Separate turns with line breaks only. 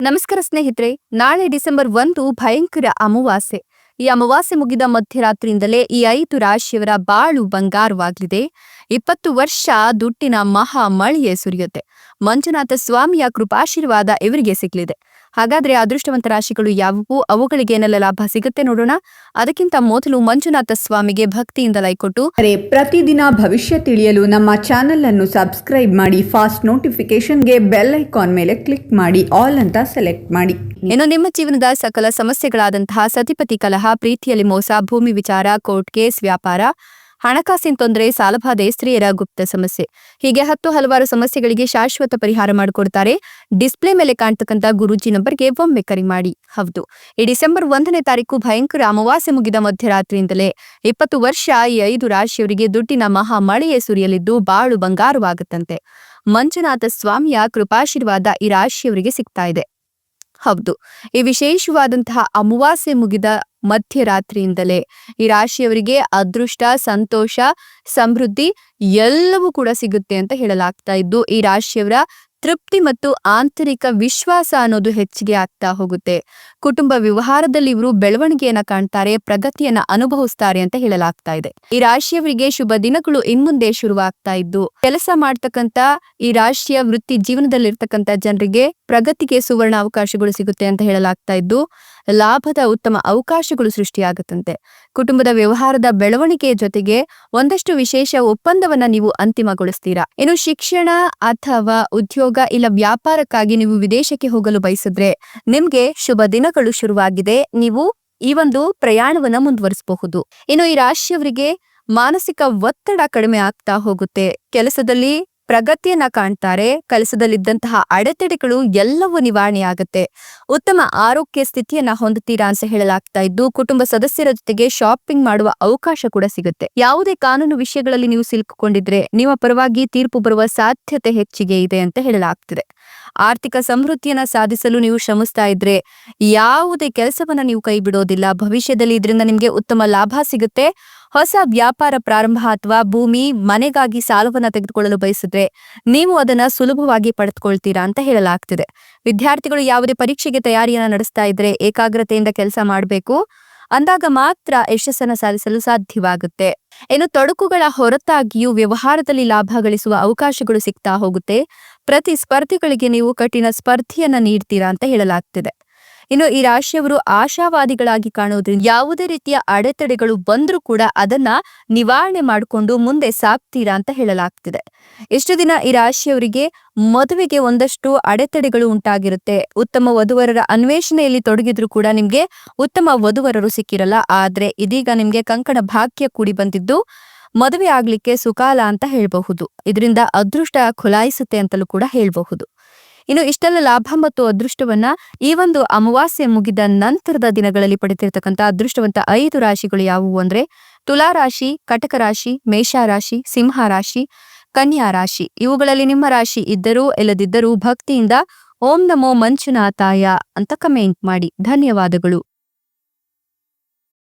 ನಮಸ್ಕಾರ ಸ್ನೇಹಿತರೆ, ನಾಳೆ ಡಿಸೆಂಬರ್ ಒಂದು ಭಯಂಕರ ಅಮಾವಾಸ್ಯೆ. ಈ ಅಮಾವಾಸ್ಯೆ ಮುಗಿದ ಮಧ್ಯರಾತ್ರಿಯಿಂದಲೇ ಈ ಐದು ರಾಶಿಯವರ ಬಾಳು ಬಂಗಾರವಾಗಲಿದೆ. ಇಪ್ಪತ್ತು ವರ್ಷ ದುಡ್ಡಿನ ಮಹಾ ಮಳೆಯೇ ಸುರಿಯುತ್ತೆ. ಮಂಜುನಾಥ ಸ್ವಾಮಿಯ ಕೃಪಾಶೀರ್ವಾದ ಇವರಿಗೆ ಸಿಗಲಿದೆ ಹಾಗಾದ್ರೆ ಅದೃಷ್ಟವಂತ ರಾಶಿಗಳು ಯಾವುವು? ಅವುಗಳಿಗೆ ಏನೆಲ್ಲ ಲಾಭ ಸಿಗುತ್ತೆ ನೋಡೋಣ. ಅದಕ್ಕಿಂತ ಮೊದಲು ಮಂಜುನಾಥ ಸ್ವಾಮಿಗೆ ಭಕ್ತಿಯಿಂದ ಲೈಕ್ ಕೊಟ್ಟು
ಅರೆ ಪ್ರತಿದಿನ ಭವಿಷ್ಯ ತಿಳಿಯಲು ನಮ್ಮ ಚಾನೆಲ್ ಅನ್ನು ಸಬ್ಸ್ಕ್ರೈಬ್ ಮಾಡಿ ಫಾಸ್ಟ್ ನೋಟಿಫಿಕೇಶನ್ಗೆ ಬೆಲ್ ಐಕಾನ್ ಮೇಲೆ ಕ್ಲಿಕ್ ಮಾಡಿ ಆಲ್ ಅಂತ ಸೆಲೆಕ್ಟ್ ಮಾಡಿ.
ಇನ್ನು ನಿಮ್ಮ ಜೀವನದ ಸಕಲ ಸಮಸ್ಯೆಗಳಾದಂತಹ ಸತಿಪತಿ ಕಲಹ ಪ್ರೀತಿಯಲ್ಲಿ ಮೋಸ ಭೂಮಿ ವಿಚಾರ ಕೋರ್ಟ್ ಕೇಸ್ ವ್ಯಾಪಾರ ಹಣಕಾಸಿನ ತೊಂದರೆ, ಸಾಲಬಾಧೆ ಸ್ತ್ರೀಯರ ಗುಪ್ತ ಸಮಸ್ಯೆ. ಹೀಗೆ ಹತ್ತು ಹಲವಾರು ಸಮಸ್ಯೆಗಳಿಗೆ ಶಾಶ್ವತ ಪರಿಹಾರ ಮಾಡಿಕೊಡ್ತಾರೆ. ಡಿಸ್ಪ್ಲೇ ಮೇಲೆ ಕಾಣ್ತಕ್ಕಂಥ ಗುರೂಜಿ ನಂಬರ್ಗೆ ಒಮ್ಮೆ ಕರೆ ಮಾಡಿ. ಹೌದು. ಈ ಡಿಸೆಂಬರ್ ಒಂದನೇ ತಾರೀಕು ಭಯಂಕರ ಅಮಾವಾಸ್ಯೆ ಮುಗಿದ ಮಧ್ಯರಾತ್ರಿಯಿಂದಲೇ ಇಪ್ಪತ್ತು ವರ್ಷ ಈ ಐದು ರಾಶಿಯವರಿಗೆ ದುಡ್ಡಿನ ಮಹಾ ಮಳೆಯೇ ಸುರಿಯಲಿದ್ದು ಬಾಳು ಬಂಗಾರವಾಗುತ್ತಂತೆ. ಮಂಜುನಾಥ ಸ್ವಾಮಿಯ ಕೃಪಾಶೀರ್ವಾದ ಈ ರಾಶಿಯವರಿಗೆ ಸಿಗ್ತಾ ಇದೆ. ಹೌದು. ಈ ವಿಶೇಷವಾದಂತಹ ಅಮಾವಾಸ್ಯೆ ಮುಗಿದ ಮಧ್ಯರಾತ್ರಿಯಿಂದಲೇ ಈ ರಾಶಿಯವರಿಗೆ ಅದೃಷ್ಟ, ಸಂತೋಷ, ಸಮೃದ್ಧಿ ಎಲ್ಲವೂ ಕೂಡ ಸಿಗುತ್ತೆ ಅಂತ ಹೇಳಲಾಗ್ತಾ ಇದ್ದು, ಈ ರಾಶಿಯವರ ತೃಪ್ತಿ ಮತ್ತು ಆಂತರಿಕ ವಿಶ್ವಾಸ ಅನ್ನೋದು ಹೆಚ್ಚಿಗೆ ಆಗ್ತಾ ಹೋಗುತ್ತೆ. ಕುಟುಂಬ ವ್ಯವಹಾರದಲ್ಲಿ ಇವರು ಬೆಳವಣಿಗೆಯನ್ನ ಕಾಣ್ತಾರೆ, ಪ್ರಗತಿಯನ್ನ ಅನುಭವಿಸ್ತಾರೆ ಅಂತ ಹೇಳಲಾಗ್ತಾ ಇದೆ. ಈ ರಾಶಿಯವರಿಗೆ ಶುಭ ದಿನಗಳು ಇನ್ಮುಂದೆ ಶುರುವಾಗ್ತಾ ಇದ್ದು, ಕೆಲಸ ಮಾಡ್ತಕ್ಕಂತ ಈ ರಾಶಿಯ ವೃತ್ತಿ ಜೀವನದಲ್ಲಿರ್ತಕ್ಕಂಥ ಜನರಿಗೆ ಪ್ರಗತಿಗೆ ಸುವರ್ಣ ಅವಕಾಶಗಳು ಸಿಗುತ್ತೆ ಅಂತ ಹೇಳಲಾಗ್ತಾ ಇದ್ದು ಲಾಭದ ಉತ್ತಮ ಅವಕಾಶಗಳು ಸೃಷ್ಟಿಯಾಗುತ್ತಂತೆ. ಕುಟುಂಬದ ವ್ಯವಹಾರದ ಬೆಳವಣಿಗೆಯ ಜೊತೆಗೆ ಒಂದಷ್ಟು ವಿಶೇಷ ಒಪ್ಪಂದವನ್ನ ನೀವು ಅಂತಿಮಗೊಳಿಸ್ತೀರಾ? ಇನ್ನು ಶಿಕ್ಷಣ ಅಥವಾ ಉದ್ಯೋಗ ಇಲ್ಲ ವ್ಯಾಪಾರಕ್ಕಾಗಿ ನೀವು ವಿದೇಶಕ್ಕೆ ಹೋಗಲು ಬಯಸಿದ್ರೆ ನಿಮ್ಗೆ ಶುಭ ದಿನಗಳು ಶುರುವಾಗಿದೆ. ನೀವು ಈ ಒಂದು ಪ್ರಯಾಣವನ್ನ ಮುಂದುವರಿಸಬಹುದು. ಇನ್ನು ಈ ರಾಶಿಯವರಿಗೆ ಮಾನಸಿಕ ಒತ್ತಡ ಕಡಿಮೆ ಆಗ್ತಾ ಹೋಗುತ್ತೆ. ಕೆಲಸದಲ್ಲಿ ಪ್ರಗತಿಯನ್ನ ಕಾಣ್ತಾರೆ, ಕೆಲಸದಲ್ಲಿದ್ದಂತಹ ಅಡೆತಡೆಗಳು ಎಲ್ಲವೂ ನಿವಾರಣೆ ಆಗುತ್ತೆ. ಉತ್ತಮ ಆರೋಗ್ಯ ಸ್ಥಿತಿಯನ್ನ ಹೊಂದುತ್ತೀರಾ ಅಂತ ಹೇಳಲಾಗ್ತಾ ಇದ್ದು, ಕುಟುಂಬ ಸದಸ್ಯರ ಜೊತೆಗೆ ಶಾಪಿಂಗ್ ಮಾಡುವ ಅವಕಾಶ ಕೂಡ ಸಿಗುತ್ತೆ. ಯಾವುದೇ ಕಾನೂನು ವಿಷಯಗಳಲ್ಲಿ ನೀವು ಸಿಲುಕಿಕೊಂಡಿದ್ರೆ, ನಿಮ್ಮ ಪರವಾಗಿ ತೀರ್ಪು ಬರುವ ಸಾಧ್ಯತೆ ಹೆಚ್ಚಿಗೆ ಇದೆ ಅಂತ ಹೇಳಲಾಗ್ತಿದೆ. ಆರ್ಥಿಕ ಸಮೃದ್ಧಿಯನ್ನ ಸಾಧಿಸಲು ನೀವು ಶ್ರಮಿಸ್ತಾ ಇದ್ರೆ ಯಾವುದೇ ಕೆಲಸವನ್ನ ನೀವು ಕೈ ಬಿಡೋದಿಲ್ಲ. ಭವಿಷ್ಯದಲ್ಲಿ ಇದರಿಂದ ನಿಮಗೆ ಉತ್ತಮ ಲಾಭ ಸಿಗುತ್ತೆ. ಹೊಸ ವ್ಯಾಪಾರ ಪ್ರಾರಂಭ ಅಥವಾ ಭೂಮಿ ಮನೆಗಾಗಿ ಸಾಲವನ್ನ ತೆಗೆದುಕೊಳ್ಳಲು ಬಯಸಿದ್ರೆ ನೀವು ಅದನ್ನ ಸುಲಭವಾಗಿ ಪಡೆದುಕೊಳ್ತೀರಾ ಅಂತ ಹೇಳಲಾಗ್ತಿದೆ. ವಿದ್ಯಾರ್ಥಿಗಳು ಯಾವುದೇ ಪರೀಕ್ಷೆಗೆ ತಯಾರಿಯನ್ನ ನಡೆಸ್ತಾ ಇದ್ರೆ ಏಕಾಗ್ರತೆಯಿಂದ ಕೆಲಸ ಮಾಡಬೇಕು. ಅಂದಾಗ ಮಾತ್ರ ಯಶಸ್ಸನ್ನ ಸಾಧಿಸಲು ಸಾಧ್ಯವಾಗುತ್ತೆ. ಇನ್ನು ತೊಡಕುಗಳ ಹೊರತಾಗಿಯೂ ವ್ಯವಹಾರದಲ್ಲಿ ಲಾಭ ಗಳಿಸುವ ಅವಕಾಶಗಳು ಸಿಗ್ತಾ ಹೋಗುತ್ತೆ. ಪ್ರತಿ ಸ್ಪರ್ಧಿಗಳಿಗೆ ನೀವು ಕಠಿಣ ಸ್ಪರ್ಧಿಯನ್ನ ನೀಡ್ತೀರಾ ಅಂತ ಹೇಳಲಾಗ್ತಿದೆ. ಇನ್ನು ಈ ರಾಶಿಯವರು ಆಶಾವಾದಿಗಳಾಗಿ ಕಾಣೋದ್ರಿಂದ ಯಾವುದೇ ರೀತಿಯ ಅಡೆತಡೆಗಳು ಬಂದ್ರೂ ಕೂಡ ಅದನ್ನ ನಿವಾರಣೆ ಮಾಡಿಕೊಂಡು ಮುಂದೆ ಸಾಕ್ತೀರಾ ಅಂತ ಹೇಳಲಾಗ್ತಿದೆ. ಇಷ್ಟು ದಿನ ಈ ರಾಶಿಯವರಿಗೆ ಮದುವೆಗೆ ಒಂದಷ್ಟು ಅಡೆತಡೆಗಳು ಉಂಟಾಗಿರುತ್ತೆ. ಉತ್ತಮ ವಧುವರರ ಅನ್ವೇಷಣೆಯಲ್ಲಿ ತೊಡಗಿದ್ರು ಕೂಡ ನಿಮ್ಗೆ ಉತ್ತಮ ವಧುವರರು ಸಿಕ್ಕಿರಲ್ಲ. ಆದ್ರೆ ಇದೀಗ ನಿಮ್ಗೆ ಕಂಕಣ ಭಾಗ್ಯ ಕೂಡಿ ಬಂದಿದ್ದು ಮದುವೆ ಆಗ್ಲಿಕ್ಕೆ ಸುಕಾಲ ಅಂತ ಹೇಳಬಹುದು. ಇದರಿಂದ ಅದೃಷ್ಟ ಖುಲಾಯಿಸುತ್ತೆ ಅಂತಲೂ ಕೂಡ ಹೇಳಬಹುದು. ಇನ್ನು ಇಷ್ಟೆಲ್ಲ ಲಾಭ ಮತ್ತು ಅದೃಷ್ಟವನ್ನ ಈ ಒಂದು ಅಮಾವಾಸ್ಯೆ ಮುಗಿದ ನಂತರದ ದಿನಗಳಲ್ಲಿ ಪಡೆದಿರತಕ್ಕಂಥ ಅದೃಷ್ಟವಂತ ಐದು ರಾಶಿಗಳು ಯಾವುವು ಅಂದ್ರೆ ತುಲಾ ರಾಶಿ, ಕಟಕ ರಾಶಿ, ಮೇಷ ರಾಶಿ, ಸಿಂಹ ರಾಶಿ, ಕನ್ಯಾ ರಾಶಿ. ಇವುಗಳಲ್ಲಿ ನಿಮ್ಮ ರಾಶಿ ಇದ್ದರೂ ಇಲ್ಲದಿದ್ದರೂ ಭಕ್ತಿಯಿಂದ ಓಂ ನಮೋ ಮಂಜುನಾಥಾಯ ಅಂತ ಕಮೆಂಟ್ ಮಾಡಿ. ಧನ್ಯವಾದಗಳು.